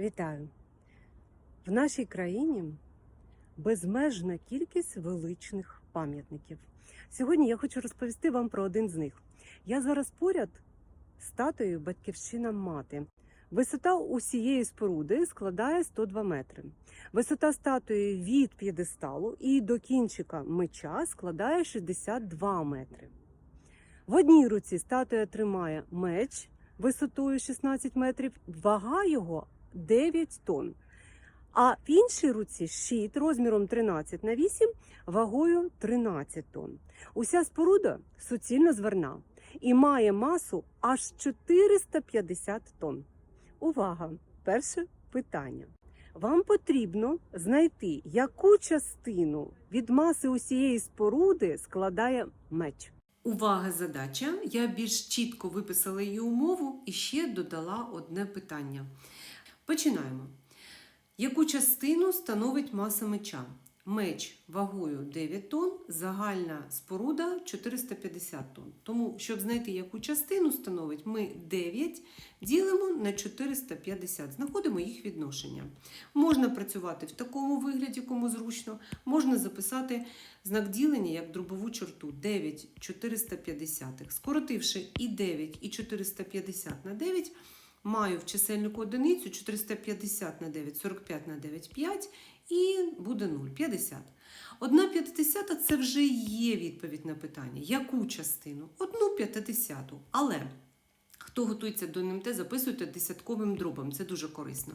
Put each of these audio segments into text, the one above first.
Вітаю! В нашій країні безмежна кількість величних пам'ятників. Сьогодні я хочу розповісти вам про один з них. Я зараз поряд статуєю Батьківщина мати. Висота усієї споруди складає 102 метри. Висота статуї від п'єдесталу і до кінчика меча складає 62 метри. В одній руці статуя тримає меч висотою 16 метрів, вага його 9 тонн. А в іншій руці щит розміром 13 на 8 вагою 13 тонн. Уся споруда суцільно зверна і має масу аж 450 тонн. Увага! Перше питання. Вам потрібно знайти, яку частину від маси усієї споруди складає меч. Увага, задача. Я більш чітко виписала її умову і ще додала одне питання. Починаємо. Яку частину становить маса меча? Меч вагою 9 тонн, загальна споруда 450 тонн. Тому, щоб знайти, яку частину становить, ми 9 ділимо на 450, знаходимо їх відношення. Можна працювати в такому вигляді, кому зручно, можна записати знак ділення як дробову черту 9 450. Скоротивши і 9, і 450 на 9, маю в чисельнику одиницю 450 на 9, 45 на 9, 5 і буде 0, 50. Одна п'ятдесята це вже є відповідь на питання. Яку частину? Одну п'ятдесяту. Але хто готується до НМТ, записуйте десятковим дробом, це дуже корисно.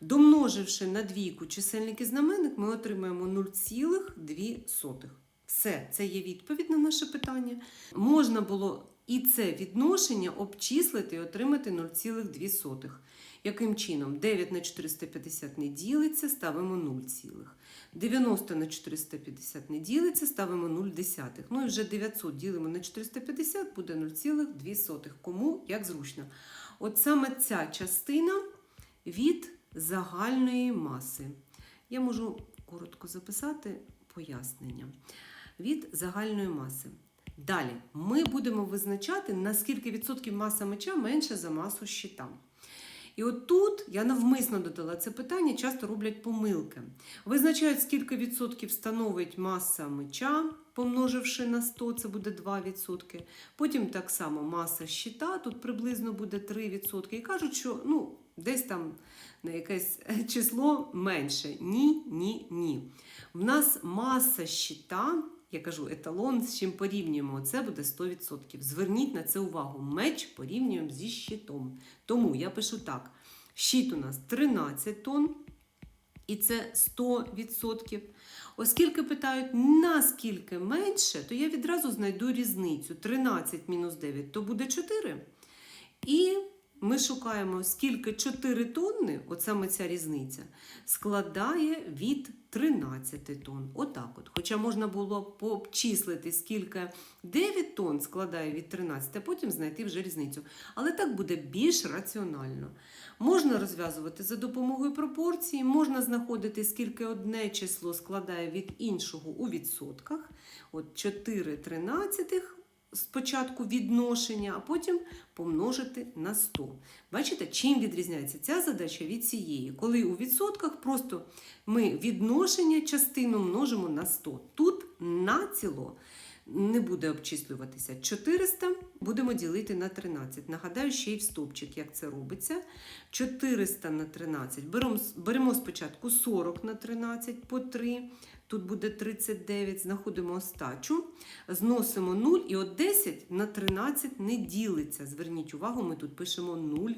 Домноживши на двійку чисельник і знаменник, ми отримаємо 0,2. Все, це є відповідь на наше питання. Можна було і це відношення обчислити і отримати 0,2. Яким чином? 9 на 450 не ділиться, ставимо 0, цілих. 90 на 450 не ділиться, ставимо 0 десятих. Ну і вже 900 ділимо на 450, буде 0,2. Кому як зручно. От саме ця частина від загальної маси. Я можу коротко записати пояснення. Від загальної маси. Далі ми будемо визначати, наскільки відсотків маса меча менша за масу щита. І от тут я навмисно додала це питання, часто роблять помилки. Визначають, скільки відсотків становить маса меча, помноживши на 100, це буде 2%. Потім так само маса щита, тут приблизно буде 3%. І кажуть, що ну, десь там на якесь число менше. Ні, ні, ні. В нас маса щита. Я кажу, еталон, з чим порівнюємо, це буде 100%. Зверніть на це увагу. Меч порівнюємо зі щитом. Тому я пишу так: щит у нас 13 тонн, і це 100%. Оскільки питають, наскільки менше, то я відразу знайду різницю. 13 мінус 9 то буде 4. І ми шукаємо, скільки 4 тонни, от саме ця різниця, складає від 13 тонн. Отак от. Хоча можна було пообчислити, скільки 9 тонн складає від 13, а потім знайти вже різницю. Але так буде більш раціонально. Можна розв'язувати за допомогою пропорції, можна знаходити, скільки одне число складає від іншого у відсотках. От 4 тринадцятих спочатку відношення, а потім помножити на 100. Бачите, чим відрізняється ця задача від цієї? Коли у відсотках просто ми відношення частину множимо на 100. Тут націло не буде обчислюватися 400, будемо ділити на 13. Нагадаю, ще й в стовпчик, як це робиться. 400 на 13. Беремо, спочатку 40 на 13 по 3. Тут буде 39, знаходимо остачу, зносимо 0 і от 10 на 13 не ділиться. Зверніть увагу, ми тут пишемо 0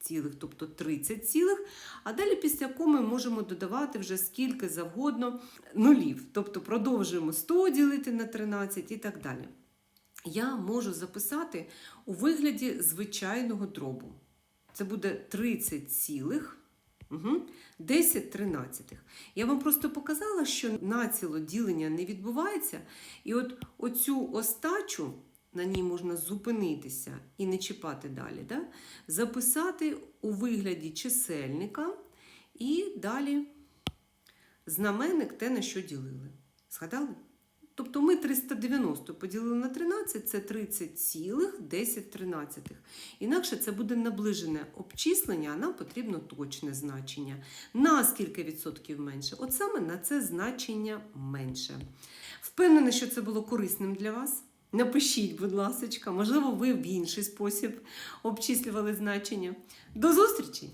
цілих, тобто 30 цілих. А далі після коми можемо додавати вже скільки завгодно нулів. Тобто продовжуємо 100 ділити на 13 і так далі. Я можу записати у вигляді звичайного дробу. Це буде 30 цілих. Угу. 10 тринадцятих. Я вам просто показала, що націло ділення не відбувається. І от оцю остачу, на ній можна зупинитися і не чіпати далі, да? записати у вигляді чисельника і далі знаменник те, на що ділили. Згадали? Тобто ми 390 поділили на 13, це 30,10. Інакше це буде наближене обчислення, а нам потрібно точне значення. На скільки відсотків менше? От саме на це значення менше. Впевнена, що це було корисним для вас. Напишіть, будь ласка, можливо, ви в інший спосіб обчислювали значення. До зустрічі!